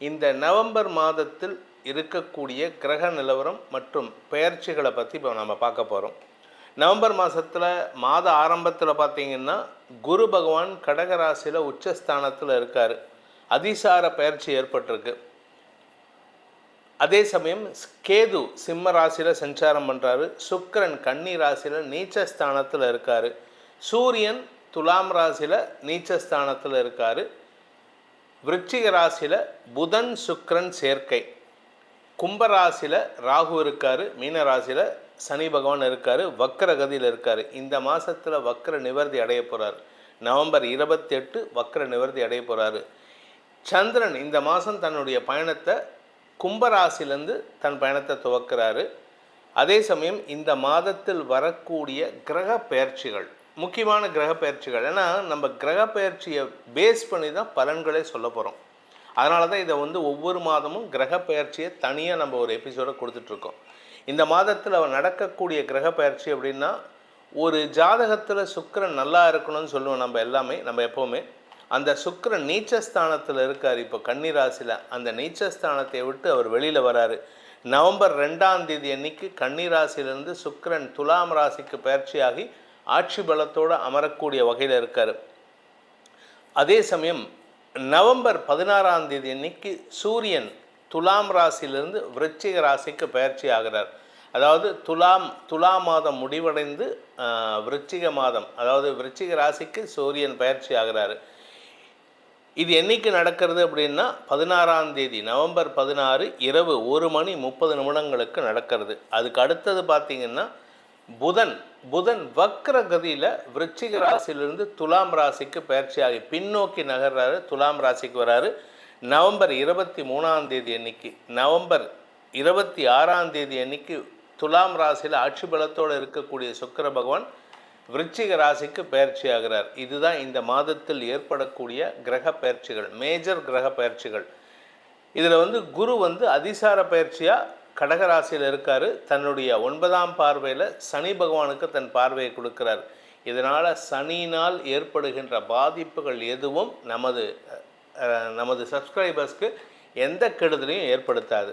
இந்த நவம்பர் மாதத்தில் இருக்கக்கூடிய கிரக நிலவரம் மற்றும் பெயர்ச்சிகளை பற்றி இப்போ நம்ம பார்க்க போகிறோம் நவம்பர் மாதத்தில் மாத ஆரம்பத்தில் பார்த்தீங்கன்னா குரு பகவான் கடகராசியில் உச்சஸ்தானத்தில் இருக்கார். அதிசார பயிற்சி ஏற்பட்டிருக்கு. அதே சமயம் கேது சிம்ம ராசியில் சஞ்சாரம் பண்ணுறாரு சுக்கரன் கன்னி ராசியில் நீச்சஸ்தானத்தில் இருக்கார். சூரியன் துலாம் ராசியில் நீச்சஸ்தானத்தில் இருக்கார். விருச்சிக ராசியில் புதன் சுக்ரன் சேர்க்கை. கும்பராசியில் ராகு இருக்கார் மீன ராசியில் சனி பகவான் இருக்கார் வக்கர கதியில் இருக்கார். இந்த மாதத்தில் வக்கர நிவர்த்தி அடைய போகிறார் நவம்பர் இருபத்தி எட்டு வக்கர நிவர்த்தி அடைய போகிறாரு சந்திரன் இந்த மாதம் தன்னுடைய பயணத்தை கும்பராசிலேருந்து தன் பயணத்தை துவக்கிறாரு. அதே சமயம் இந்த மாதத்தில் வரக்கூடிய கிரக பெயர்ச்சிகள். முக்கியமான கிரக பயிற்சிகள் ஏன்னா நம்ம கிரக பயிற்சியை பேஸ் பண்ணி தான் பலன்களே சொல்ல போகிறோம் அதனால தான் இதை வந்து ஒவ்வொரு மாதமும் கிரக பயிற்சியை தனியாக நம்ம ஒரு எபிசோடை கொடுத்துட்ருக்கோம். இந்த மாதத்தில் நடக்கக்கூடிய கிரக பயிற்சி அப்படின்னா ஒரு ஜாதகத்தில் சுக்கரன் நல்லா இருக்கணும்னு சொல்லுவோம் நம்ம எல்லாமே நம்ம எப்போவுமே. அந்த சுக்கரன் நீச்சஸ்தானத்தில் இருக்கார். இப்போ கன்னிராசியில் அந்த நீச்சஸ்தானத்தை விட்டு அவர் வெளியில் வராரு. நவம்பர் ரெண்டாம் தேதி அன்னைக்கு கன்னிராசியிலிருந்து சுக்கரன் துலாம் ராசிக்கு பயிற்சியாகி ஆட்சி பலத்தோடு அமரக்கூடிய வகையில் இருக்கார். அதே சமயம் நவம்பர் பதினாறாம் தேதி அன்னைக்கு சூரியன் துலாம் ராசியிலிருந்து விருச்சிக ராசிக்கு பயிற்சி ஆகிறார். அதாவது துலாம் துலா மாதம் முடிவடைந்து விருச்சிக மாதம் அதாவது விருச்சிக ராசிக்கு சூரியன் பயிற்சி ஆகிறாரு. இது என்னைக்கு நடக்கிறது அப்படின்னா பதினாறாம் தேதி நவம்பர் பதினாறு இரவு ஒரு மணி முப்பது நிமிடங்களுக்கு நடக்கிறது. அதுக்கு அடுத்தது பார்த்திங்கன்னா புதன் புதன் வக்ர கதியில் விருச்சிக ராசியிலிருந்து துலாம் ராசிக்கு பயிற்சியாகி பின்னோக்கி நகர்றாரு துலாம் ராசிக்கு வராரு. நவம்பர் இருபத்தி மூணாம் தேதி அன்னைக்கு நவம்பர் இருபத்தி ஆறாம் தேதி அன்னைக்கு துலாம் ராசியில் ஆட்சி பலத்தோடு இருக்கக்கூடிய சுக்கர பகவான் விருச்சிக ராசிக்கு பயிற்சி ஆகிறார் இதுதான் இந்த மாதத்தில் ஏற்படக்கூடிய கிரக பயிற்சிகள் மேஜர் கிரக பயிற்சிகள். இதில் வந்து குரு வந்து அதிசார பயிற்சியாக கடகராசியில் இருக்கார். தன்னுடைய ஒன்பதாம் பார்வையில் சனி பகவானுக்கு தன் பார்வையை கொடுக்கிறார். இதனால் சனியினால் ஏற்படுகின்ற பாதிப்புகள் எதுவும் நமது நமது சப்ஸ்கிரைபர்ஸ்க்கு எந்த கெடுதலையும் ஏற்படுத்தாது.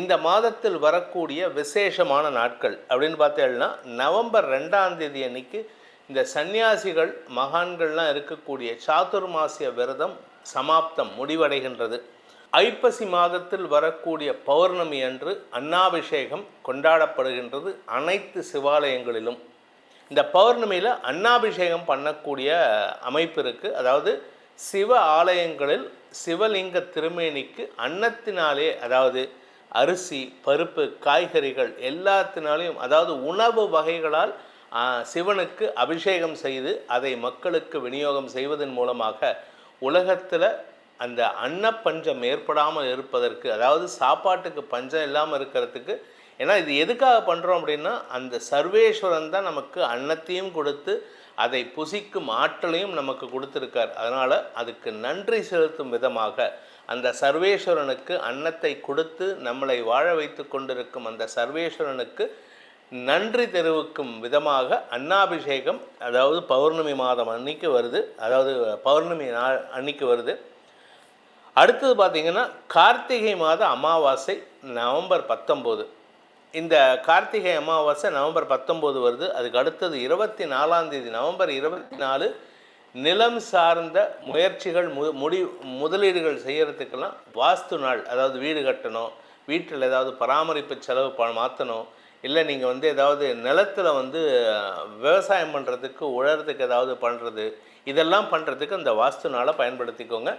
இந்த மாதத்தில் வரக்கூடிய விசேஷமான நாட்கள் அப்படின்னு பார்த்தேன்னா நவம்பர் ரெண்டாம் தேதி அன்னைக்கு இந்த சந்நியாசிகள் மகான்கள்லாம் இருக்கக்கூடிய சாதுர்மாசிய விரதம் சமாப்தம் முடிவடைகின்றது. ஐப்பசி மாதத்தில் வரக்கூடிய பௌர்ணமி அன்று அன்னாபிஷேகம் கொண்டாடப்படுகின்றது அனைத்து சிவாலயங்களிலும். இந்த பௌர்ணமியில் அன்னாபிஷேகம் பண்ணக்கூடிய அமைப்பு இருக்குது அதாவது சிவ ஆலயங்களில் சிவலிங்க திருமேனிக்கு அன்னத்தினாலே அதாவது அரிசி பருப்பு காய்கறிகள் எல்லாத்தினாலையும் அதாவது உணவு வகைகளால் சிவனுக்கு அபிஷேகம் செய்து அதை மக்களுக்கு விநியோகம் செய்வதன் மூலமாக உலகத்தில் அந்த அன்ன பஞ்சம் ஏற்படாமல் இருப்பதற்கு அதாவது சாப்பாட்டுக்கு பஞ்சம் இல்லாமல் இருக்கிறதுக்கு ஏன்னா இது எதுக்காக பண்ணுறோம் அப்படின்னா அந்த சர்வேஸ்வரன் தான் நமக்கு அன்னத்தையும் கொடுத்து அதை புசிக்கும் ஆற்றலையும் நமக்கு கொடுத்துருக்கார். அதனால் அதுக்கு நன்றி செலுத்தும் விதமாக அந்த சர்வேஸ்வரனுக்கு அன்னத்தை கொடுத்து நம்மளை வாழ வைத்து கொண்டிருக்கும் அந்த சர்வேஸ்வரனுக்கு நன்றி தெரிவிக்கும் விதமாக அன்னாபிஷேகம் அதாவது பௌர்ணமி மாதம் அன்னைக்கு வருது. அதாவது பௌர்ணமி நாள் அன்னைக்கு வருது. அடுத்தது பார்த்தீங்கன்னா கார்த்திகை மாத அமாவாசை நவம்பர் பத்தொம்போது. இந்த கார்த்திகை அமாவாசை நவம்பர் பத்தொம்போது வருது. அதுக்கு அடுத்தது இருபத்தி நாலாந்தேதி நவம்பர் இருபத்தி நாலு நிலம் சார்ந்த முயற்சிகள் மு முடி முதலீடுகள் செய்கிறதுக்கெல்லாம் வாஸ்து நாள். அதாவது வீடு கட்டணும் வீட்டில் ஏதாவது பராமரிப்பு செலவு ப மாற்றணும் இல்லை நீங்கள் வந்து ஏதாவது நிலத்தில் வந்து விவசாயம் பண்ணுறதுக்கு உழறதுக்கு ஏதாவது பண்ணுறது இதெல்லாம் பண்ணுறதுக்கு இந்த வாஸ்து நாளை பயன்படுத்திக்கோங்க.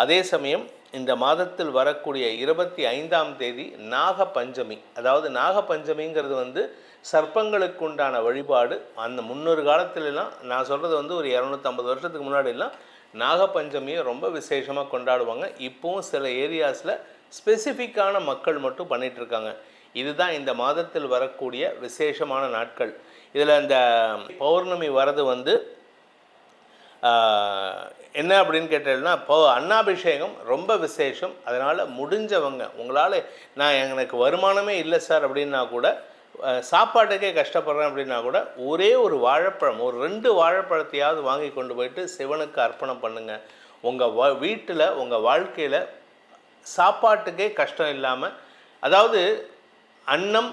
அதே சமயம் இந்த மாதத்தில் வரக்கூடிய இருபத்தி ஐந்தாம் தேதி நாக பஞ்சமி அதாவது நாக பஞ்சமிங்கிறது வந்து சர்ப்பங்களுக்கு உண்டான வழிபாடு. அந்த முன்னொரு காலத்துலலாம் நான் சொல்கிறது வந்து ஒரு இரநூத்தம்பது வருஷத்துக்கு முன்னாடிலாம் நாகப்பஞ்சமியை ரொம்ப விசேஷமாக கொண்டாடுவாங்க. இப்போவும் சில ஏரியாஸில் ஸ்பெசிஃபிக்கான மக்கள் மட்டும் பண்ணிகிட்ருக்காங்க இருக்காங்க இதுதான் இந்த மாதத்தில் வரக்கூடிய விசேஷமான நாட்கள். இதில் இந்த பௌர்ணமி வரது வந்து என்ன அப்படின்னு கேட்டேன்னா இப்போ அன்னாபிஷேகம் ரொம்ப விசேஷம். அதனால் முடிஞ்சவங்க உங்களால் நான் எனக்கு வருமானமே இல்லை சார் அப்படின்னா கூட சாப்பாட்டுக்கே கஷ்டப்படுறேன் அப்படின்னா கூட ஒரே ஒரு வாழைப்பழம் ஒரு ரெண்டு வாழைப்பழத்தையாவது வாங்கி கொண்டு போயிட்டு சிவனுக்கு அர்ப்பணம் பண்ணுங்கள் உங்கள் வ வீட்டில் உங்கள் வாழ்க்கையில் சாப்பாட்டுக்கே கஷ்டம் இல்லாமல் அதாவது அன்னம்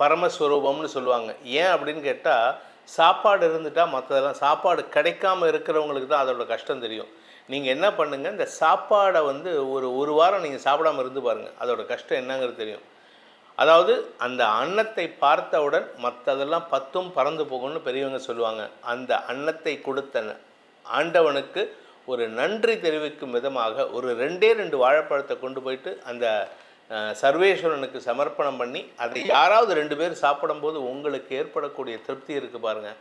பரமஸ்வரூபம்னு சொல்லுவாங்க. ஏன் அப்படின்னு கேட்டால் சாப்பாடு இருந்துட்டால் மற்றதெல்லாம் சாப்பாடு கிடைக்காம இருக்கிறவங்களுக்கு தான் அதோட கஷ்டம் தெரியும். நீங்கள் என்ன பண்ணுங்கள் இந்த சாப்பாடை வந்து ஒரு ஒரு வாரம் நீங்கள் சாப்பிடாம இருந்து பாருங்கள் அதோட கஷ்டம் என்னங்கிறது தெரியும். அதாவது அந்த அன்னத்தை பார்த்தவுடன் மற்றதெல்லாம் பத்தும் பறந்து போகும்னு பெரியவங்க சொல்லுவாங்க. அந்த அன்னத்தை கொடுத்த ஆண்டவனுக்கு ஒரு நன்றி தெரிவிக்கும் விதமாக ஒரு ரெண்டே ரெண்டு வாழைப்பழத்தை கொண்டு போயிட்டு அந்த சர்வேஸ்வரனுக்கு சமர்ப்பணம் பண்ணி அதை யாராவது ரெண்டு பேர் சாப்பிடும்போது உங்களுக்கு ஏற்படக்கூடிய திருப்தி இருக்குது பாருங்கள்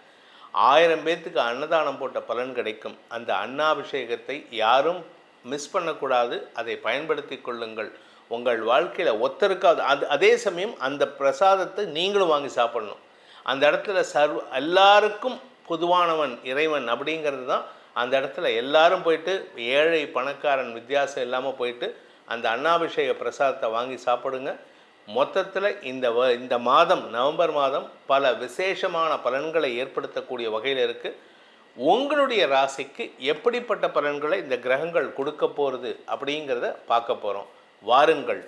ஆயிரம் பேர்த்துக்கு அன்னதானம் போட்ட பலன் கிடைக்கும். அந்த அன்னாபிஷேகத்தை யாரும் மிஸ் பண்ணக்கூடாது. அதை பயன்படுத்தி கொள்ளுங்கள். உங்கள் வாழ்க்கையில் ஒத்தருக்காது. அது அதே சமயம் அந்த பிரசாதத்தை நீங்களும் வாங்கி சாப்பிடணும். அந்த இடத்துல சர்வ எல்லாருக்கும் பொதுவானவன் இறைவன் அப்படிங்கிறது தான் அந்த இடத்துல எல்லாரும் போயிட்டு ஏழை பணக்காரன் வித்தியாசம் இல்லாமல் போயிட்டு அந்த அன்னாபிஷேக பிரசாதத்தை வாங்கி சாப்பிடுங்க. மொத்தத்தில் இந்த வ இந்த மாதம் நவம்பர் மாதம் பல விசேஷமான பலன்களை ஏற்படுத்தக்கூடிய வகையில் இருக்குது உங்களுடைய ராசிக்கு எப்படிப்பட்ட பலன்களை இந்த கிரகங்கள் கொடுக்க போகிறது அப்படிங்கிறத பார்க்க போகிறோம் வாருங்கள்.